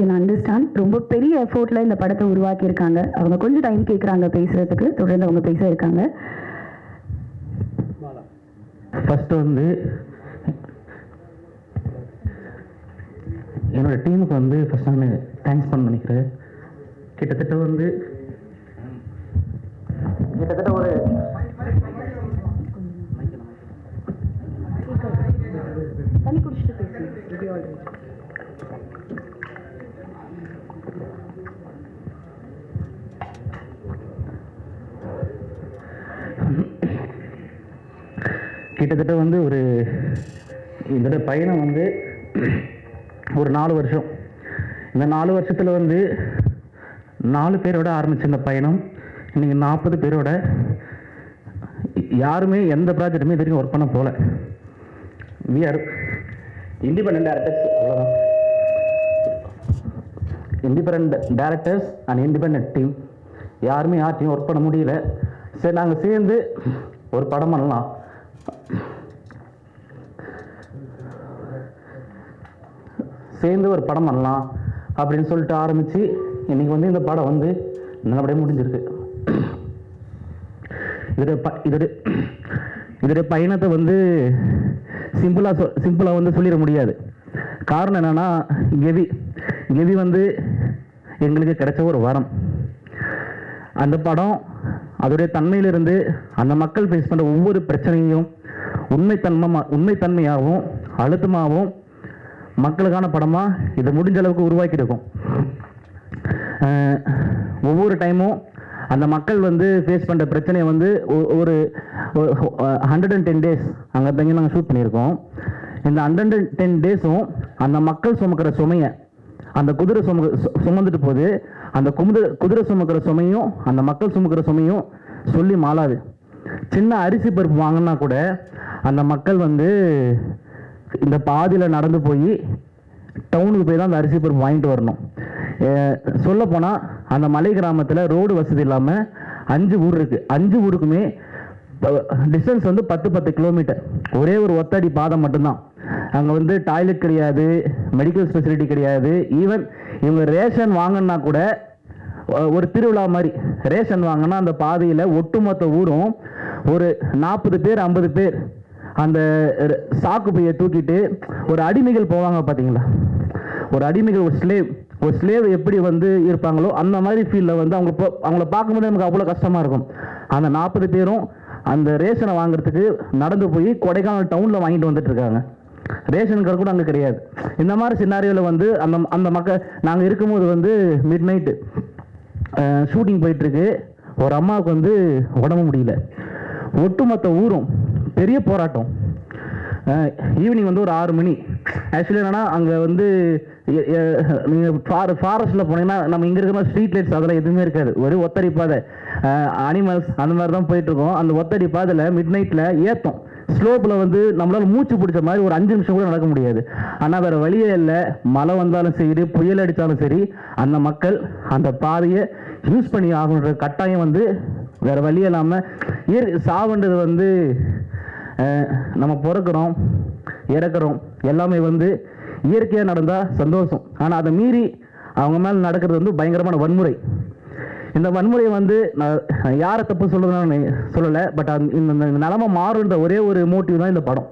Can understand ரொம்ப பெரிய எஃபோர்ட்டில் இந்த படத்தை உருவாக்கியிருக்காங்க. அவங்க கொஞ்சம் டைம் கேட்குறாங்க பேசுகிறதுக்கு தொடர்ந்து அவங்க பேச இருக்காங்க. ஃபஸ்ட்டு வந்து என்னோட டீமுக்கு வந்து ஃபஸ்ட் நான் தேங்க்ஸ் பண்ண நினைக்கிறேன். கிட்டத்தட்ட வந்து கிட்டத்தட்ட ஒரு தண்ணி குடிச்சிட்டு பேசுங்க. கிட்டத்தட்ட வந்து ஒரு இதோட பயணம் வந்து ஒரு நாலு வருஷம். இந்த நாலு வருஷத்தில் வந்து நாலு பேரோட ஆரம்பித்த இந்த பயணம் இன்னைக்கு நாற்பது பேரோட யாருமே எந்த ப்ராஜெக்ட்டுமே இது வரைக்கும் ஒர்க் பண்ண போகல வி ஆர் இண்டிபெண்ட் டேரக்டர்ஸ் அவ்வளோதான் independent directors and independent team யாருமே யார்ட்டையும் ஒர்க் பண்ண முடியல. சரி நாங்கள் சேர்ந்து ஒரு படம் பண்ணலாம். சேர்ந்து ஒரு படம் பண்ணலாம் அப்படின்னு சொல்லிட்டு ஆரம்பித்து இன்னைக்கு வந்து இந்த படம் வந்து நல்லபடியாக முடிஞ்சிருக்கு. இதோட ப இதோடைய இதோடைய பயணத்தை வந்து சிம்பிளாக சொ சிம்பிளாக வந்து சொல்லிட முடியாது. காரணம் என்னென்னா கெவி கெவி வந்து எங்களுக்கு கிடைச்ச ஒரு வரம். அந்த படம் அதோடைய தன்மையிலிருந்து அந்த மக்கள் ஃபேஸ் பண்ணுற ஒவ்வொரு பிரச்சனையும் உண்மைத்தன்மமா உண்மைத்தன்மையாகவும் அழுத்தமாகவும் மக்களுக்கான படமாக இதை முடிஞ்ச அளவுக்கு உருவாக்கியிருக்கோம். ஒவ்வொரு டைமும் அந்த மக்கள் வந்து ஃபேஸ் பண்ணுற பிரச்சனையை வந்து ஒ- ஒரு ஹண்ட்ரட் அண்ட் டென் டேஸ் அங்கே தங்கி நாங்கள் ஷூட் பண்ணியிருக்கோம். இந்த ஹண்ட்ரட் அண்ட் டென் டேஸும் அந்த மக்கள் சுமக்கிற சுமையை அந்த குதிரை சும சு- சுமந்துட்டு போகுது அந்த குமுது குதிரை சுமக்கிற சுமையும் அந்த மக்கள் சுமக்கிற சுமையும் சொல்லி மாளாது. சின்ன அரிசி பருப்பு வாங்கினா கூட அந்த மக்கள் வந்து இந்த பாதியில் நடந்து போய் டவுனுக்கு போய் தான் அந்த அரிசி பருப்பு வாங்கிட்டு வரணும். சொல்லப்போனால் அந்த மலை கிராமத்தில் ரோடு வசதி இல்லாமல் அஞ்சு ஊர் இருக்குது அஞ்சு ஊருக்குமே டிஸ்டன்ஸ் வந்து பத்து பத்து கிலோமீட்டர் ஒரே ஒரு ஒத்தடி பாதை மட்டும்தான். அங்கே வந்து டாய்லெட் கிடையாது மெடிக்கல் ஃபெசிலிட்டி கிடையாது. ஈவன் இவங்க ரேஷன் வாங்கினா கூட ஒரு திருவிழா மாதிரி ரேஷன் வாங்கினா அந்த பாதையில் ஒட்டுமொத்த ஊரும் ஒரு நாற்பது பேர் ஐம்பது பேர் அந்த சாக்கு பையை தூக்கிட்டு ஒரு அடிமைகள் போவாங்க பார்த்தீங்களா ஒரு அடிமைகள் ஒரு ஸ்லேவ் ஒரு ஸ்லேவ் எப்படி வந்து இருப்பாங்களோ அந்த மாதிரி ஃபீல்டில் வந்து அவங்க அவங்கள பார்க்கும்போது நமக்கு அவ்வளோ கஷ்டமாக இருக்கும். அந்த நாற்பது பேரும் அந்த ரேஷனை வாங்குறதுக்கு நடந்து போய் கொடைக்கானல் டவுனில் வாங்கிட்டு வந்துட்டு இருக்காங்க. ரேஷன் கார்டு கூட அங்கே கிடையாது. இந்த மாதிரி சின்னாரியோவில் வந்து அந்த அந்த மக்கள் நாங்கள் இருக்கும்போது வந்து மிட் நைட்டு ஷூட்டிங் போயிட்டுருக்கு ஒரு அம்மாவுக்கு வந்து உடம்பு முடியல. ஒட்டுமொத்த ஊரும் பெரிய போராட்டம். ஈவினிங் வந்து ஒரு ஆறு மணி. ஆக்சுவலி என்னன்னா அங்கே வந்து நீங்கள் ஃபார ஃபாரஸ்ட்டில் போனீங்கன்னா நம்ம இங்கே இருக்கிற ஸ்ட்ரீட் லைட்ஸ் அதெல்லாம் எதுவுமே இருக்காது. ஒரு ஒத்தடி பாதை. அனிமல்ஸ் அந்த மாதிரி தான் போயிட்டுருக்கோம் அந்த ஒத்தடி பாதையில் மிட் நைட்டில் ஏத்தம். ஸ்லோப்பில் வந்து நம்மளால் மூச்சு பிடிச்ச மாதிரி ஒரு அஞ்சு நிமிஷம் கூட நடக்க முடியாது. ஆனால் வேறு வழியே இல்லை. மழை வந்தாலும் சரி புயல் அடித்தாலும் சரி அந்த மக்கள் அந்த பாதையை யூஸ் பண்ணி ஆகணுன்ற கட்டாயம் வந்து வேறு வழி இல்லாமல் இயற் சாவுன்றது வந்து நம்ம பிறக்கிறோம் இறக்குறோம் எல்லாமே வந்து இயற்கையாக நடந்தால் சந்தோஷம். ஆனால் அதை மீறி அவங்க மேலே நடக்கிறது வந்து பயங்கரமான வன்முறை. இந்த வன்முறையை வந்து நான் யாரை தப்பு சொல்லுதுன்னு சொல்லலை பட் இந்த இந்த நிலைமை மாறுன்ற ஒரே ஒரு மோட்டிவ் தான் இந்த படம்.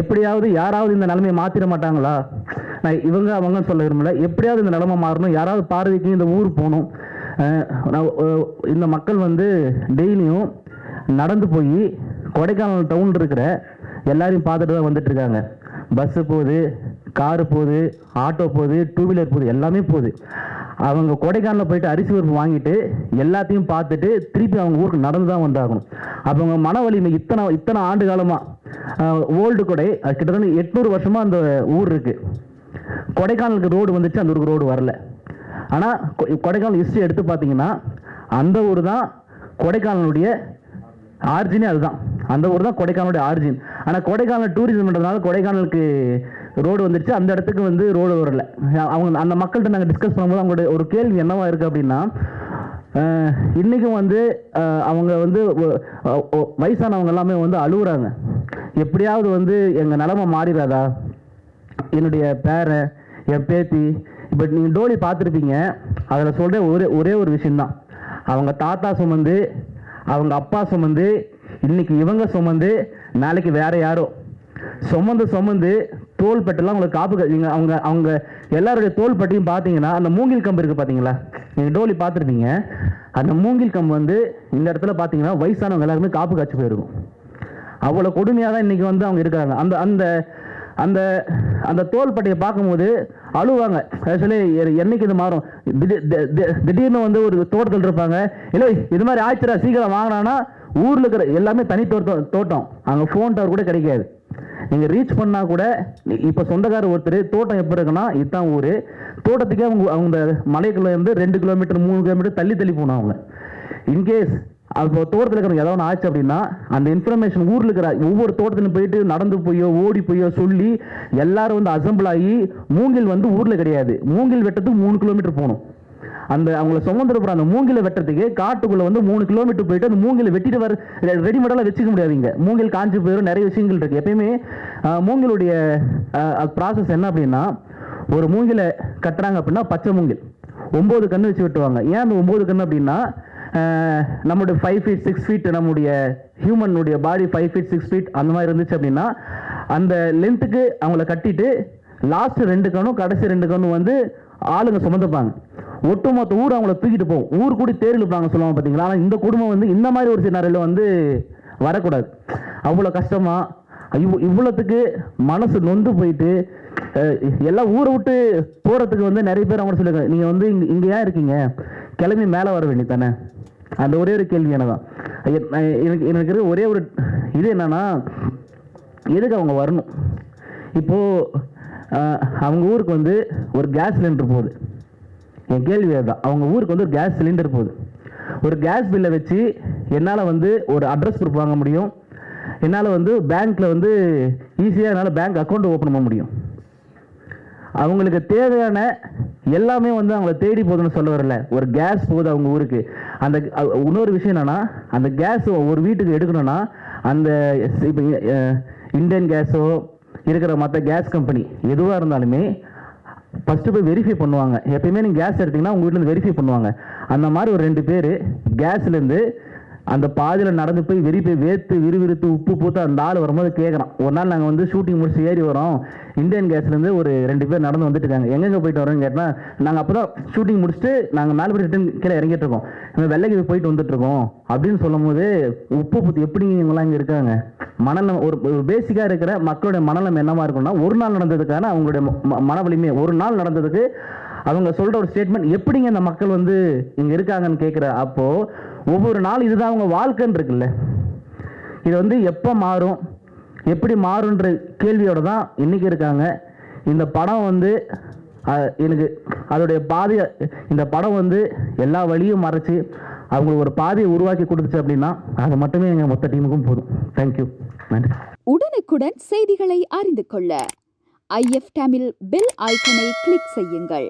எப்படியாவது யாராவது இந்த நிலைமையை மாற்றிட மாட்டாங்களா? நான் இவங்க அவங்கன்னு சொல்ல விரும்பல. எப்படியாவது இந்த நிலமை மாறணும். யாராவது பார்வைக்கு இந்த ஊர் போகணும். நான், இந்த மக்கள் வந்து டெய்லியும் நடந்து போய் கொடைக்கானல் டவுன் இருக்கிற எல்லாரையும் பார்த்துட்டு தான் வந்துட்டுருக்காங்க. பஸ்ஸு போகுது காரு போகுது ஆட்டோ போகுது டூ வீலர் போகுது எல்லாமே போகுது. அவங்க கொடைக்கானலில் போயிட்டு அரிசி பருப்பு வாங்கிட்டு எல்லாத்தையும் பார்த்துட்டு திருப்பி அவங்க ஊருக்கு நடந்து தான் வந்தாகணும். அப்போ அவங்க மன வலிமை இத்தனை இத்தனை ஆண்டு காலமாக ஓல்டு கொடை கிட்டத்தட்ட எட்நூறு வருஷமாக அந்த ஊர் இருக்குது கொடைக்கானலுக்கு ரோடு வந்துச்சு அந்த ஊருக்கு ரோடு வரல. ஆனால் கொடைக்கானல் ஹிஸ்ட்ரி எடுத்து பார்த்தீங்கன்னா அந்த ஊர் தான் கொடைக்கானலுடைய ஆர்ஜினே அதுதான். அந்த ஊர் தான் கொடைக்கானலுடைய ஆர்ஜின் ஆனால் கொடைக்கானல் டூரிசம்ன்றதுனால கொடைக்கானலுக்கு ரோடு வந்துருச்சு. அந்த இடத்துக்கு வந்து ரோடு வரல. அவங்க அந்த மக்கள்கிட்ட நாங்கள் டிஸ்கஸ் பண்ணும்போது அவங்களுடைய ஒரு கேள்வி என்னவா இருக்குது அப்படின்னா இன்றைக்கும் வந்து அவங்க வந்து வயசானவங்க எல்லாமே வந்து அழுகுறாங்க. எப்படியாவது வந்து எங்கள் நிலமை மாறிடாதா என்னுடைய பேரை என் பேத்தி இப்போ நீங்கள் டோலி பார்த்துருப்பீங்க. அதில் சொல்கிற ஒரே ஒரே ஒரு விஷயந்தான் அவங்க தாத்தா சுமந்து அவங்க அப்பா சுமந்து இன்னைக்கு இவங்க சுமந்து நாளைக்கு வேற யாரோ. சுமந்து சுமந்து தோல் பட்டெல்லாம் உங்களுக்கு காப்பு நீங்கள் அவங்க அவங்க எல்லாருடைய தோல் பட்டியும் பார்த்தீங்கன்னா அந்த மூங்கில் கம்பு இருக்குது பார்த்தீங்களா? நீங்கள் டோலி பார்த்துருப்பீங்க. அந்த மூங்கில் கம்பு வந்து இந்த இடத்துல பார்த்தீங்கன்னா வயசானவங்க எல்லாருமே காப்பு காய்ச்சி போயிருக்கும். அவ்வளோ கொடுமையாக தான் இன்றைக்கி வந்து அவங்க இருக்காங்க அந்த அந்த அந்த அந்த தோல்பட்டையை பார்க்கும்போது அழுவாங்க. ஆக்சுவலி என்னைக்கு இது மாறும்? திடீர் திடீர்னு வந்து ஒரு தோட்டத்தில் இருப்பாங்க. இல்லை இது மாதிரி ஆச்சுரா சீக்கிரம் வாங்கினான்னா ஊரில் இருக்கிற எல்லாமே தனி தோட்டம் தோட்டம். அங்கே ஃபோன் டவர் கூட கிடைக்காது. நீங்கள் ரீச் பண்ணால் கூட இப்போ சொந்தக்காரர் ஒருத்தர் தோட்டம் எப்போ இருக்குன்னா இதுதான் ஊர். தோட்டத்துக்கே அவங்க அவங்க மலைக்குள்ளே இருந்து ரெண்டு கிலோமீட்டர் மூணு கிலோமீட்டர் தள்ளி தள்ளி போகணும் அவங்க. இன்கேஸ் அப்போ தோட்டத்தில் இருக்கிறவங்க ஏதாவது ஒன்று ஆச்சு அப்படின்னா அந்த இன்ஃபர்மேஷன் ஊரில் இருக்கிற ஒவ்வொரு தோட்டத்திலும் போயிட்டு நடந்து போயோ ஓடி போயோ சொல்லி எல்லாரும் வந்து அசம்பிள் ஆகி மூங்கில் வந்து ஊரில் கிடையாது. மூங்கில் வெட்டத்துக்கு மூணு கிலோமீட்டர் போகணும். அந்த அவங்கள சுமந்துருப்புற அந்த மூங்கில வெட்டுறதுக்கு காட்டுக்குள்ள வந்து மூணு கிலோமீட்டர் போயிட்டு அந்த மூங்கில வெட்டிட்டு வர ரெடிமேடெல்லாம் வச்சுக்க முடியாதுங்க மூங்கில் காஞ்சி போயிடும் நிறைய விஷயங்கள் இருக்கு. எப்பயுமே மூங்கிலுடைய ப்ராசஸ் என்ன அப்படின்னா ஒரு மூங்கில கட்டுறாங்க அப்படின்னா பச்சை மூங்கில். ஒம்பது கன்று வச்சு வெட்டுவாங்க. ஏன் அந்த ஒம்பது கன்று அப்படின்னா நம்மளுடைய ஃபைவ் ஃபீட் சிக்ஸ் ஃபீட் நம்முடைய ஹியூமனுடைய body five feet six feet அந்த மாதிரி இருந்துச்சு அப்படின்னா அந்த லென்த்துக்கு அவங்கள கட்டிட்டு லாஸ்ட் ரெண்டு கண்ணும் கடைசி ரெண்டு கண்ணும் வந்து ஆளுங்க சுமந்துப்பாங்க. ஒட்டுமொத்த ஊர் அவங்கள தூக்கிட்டு போகும். ஊர் கூடி தேர் இழுப்பாங்க சொல்லுவாங்க பார்த்தீங்களா ஆனால் இந்த குடும்பம் வந்து இந்த மாதிரி ஒரு சினாரியில் வந்து வரக்கூடாது. அவ்வளோ கஷ்டமாக இவ் இவ்வளோத்துக்கு மனசு நொந்து போயிட்டு எல்லாம் ஊரை விட்டு போகிறதுக்கு வந்து நிறைய பேர் அவங்க சொல்லுங்க நீங்கள் வந்து இங்கே இங்கே ஏன் இருக்கீங்க? கிளம்பி மேலே வர வேண்டிய தானே அந்த ஒரே ஒரு கேள்வி என்னதான் எனக்கு எனக்கு இருக்கிற ஒரே ஒரு இது என்னன்னா எதுக்கு அவங்க வரணும்? இப்போது அவங்க ஊருக்கு வந்து ஒரு கேஸ் சிலிண்டர் போகுது. என் கேள்வி அதுதான். அவங்க ஊருக்கு வந்து ஒரு கேஸ் சிலிண்டர் போகுது. ஒரு கேஸ் பில்லை வச்சு என்னால் வந்து ஒரு அட்ரஸ் ப்ரூஃப் வாங்க முடியும். என்னால் வந்து பேங்க்கில் வந்து ஈஸியாக என்னால் பேங்க் அக்கௌண்ட் ஓப்பன் பண்ண முடியும். அவங்களுக்கு தேவையான எல்லாமே வந்து அவங்கள தேடி போகுதுன்னு சொல்ல வரல. ஒரு கேஸ் போகுது அவங்க ஊருக்கு. அந்த இன்னொரு விஷயம் என்னென்னா அந்த கேஸ் ஒரு வீட்டுக்கு எடுக்கணும்னா அந்த இப்போ இந்தியன் கேஸோ இருக்கிற மற்ற கேஸ் கம்பெனி எதுவாக இருந்தாலுமே ஃபஸ்ட்டு போய் வெரிஃபை பண்ணுவாங்க. எப்பயுமே நீங்கள் கேஸ் எடுத்தீங்கன்னா உங்கள் வீட்டில் வெரிஃபை பண்ணுவாங்க. அந்த மாதிரி ஒரு ரெண்டு பேர் கேஸ்லேருந்து அந்த பாதியில் நடந்து போய் வெறி போய் வேர்த்து விறுவிறுத்து உப்பு பூத்து அந்த ஆள் வரும்போது கேட்குறான் ஒரு நாள் நாங்கள் வந்து ஷூட்டிங் முடிச்சு ஏறி வரோம். இந்தியன் கேஸ்லேருந்து ஒரு ரெண்டு பேர் நடந்து வந்துட்டு இருக்காங்க. எங்கெங்கே போயிட்டு வரோம்னு கேட்டால் நாங்கள் அப்போ தான் ஷூட்டிங் முடிச்சுட்டு நாங்கள் மேலே போய் ரிட்டன் கீழே இறங்கிட்டு இருக்கோம். இவன் வெள்ளைக்கு போயிட்டு வந்துட்டு இருக்கோம். அப்படின்னு சொல்லும் போது உப்பு பூத்து எப்படி இவங்களாம் இங்கே இருக்காங்க? மனநலம் ஒரு ஒரு பேசிக்காக இருக்கிற மக்களுடைய மனநலம் என்னவா இருக்கும்னா ஒரு நாள் நடந்ததுக்கான அவங்களுடைய ம- மன வலிமை ஒரு நாள் நடந்ததுக்கு அவங்க சொல்கிற ஒரு ஸ்டேட்மெண்ட் எப்படிங்க இந்த மக்கள் வந்து இங்கே இருக்காங்கன்னு கேட்குற அப்போது ஒவ்வொரு நாள் இதுதான் அவங்க வாழ்க்கைன்னு இருக்குல்ல. இது வந்து எப்போ மாறும் எப்படி மாறுன்ற கேள்வியோடு தான் இன்றைக்கி இருக்காங்க. இந்த படம் வந்து எனக்கு அதோடைய பாதையை இந்த படம் வந்து எல்லா வழியும் மறைச்சு அவங்களுக்கு ஒரு பாதையை உருவாக்கி கொடுத்துச்சு அப்படின்னா அது மட்டுமே எங்கள் மொத்த டீமுக்கும் போதும். தேங்க்யூ நன்றி. உடனுக்குடன் செய்திகளை அறிந்து கொள்ள ஐஎஃப் டேமில் பெல் ஐக்கனை கிளிக் செய்யுங்கள்.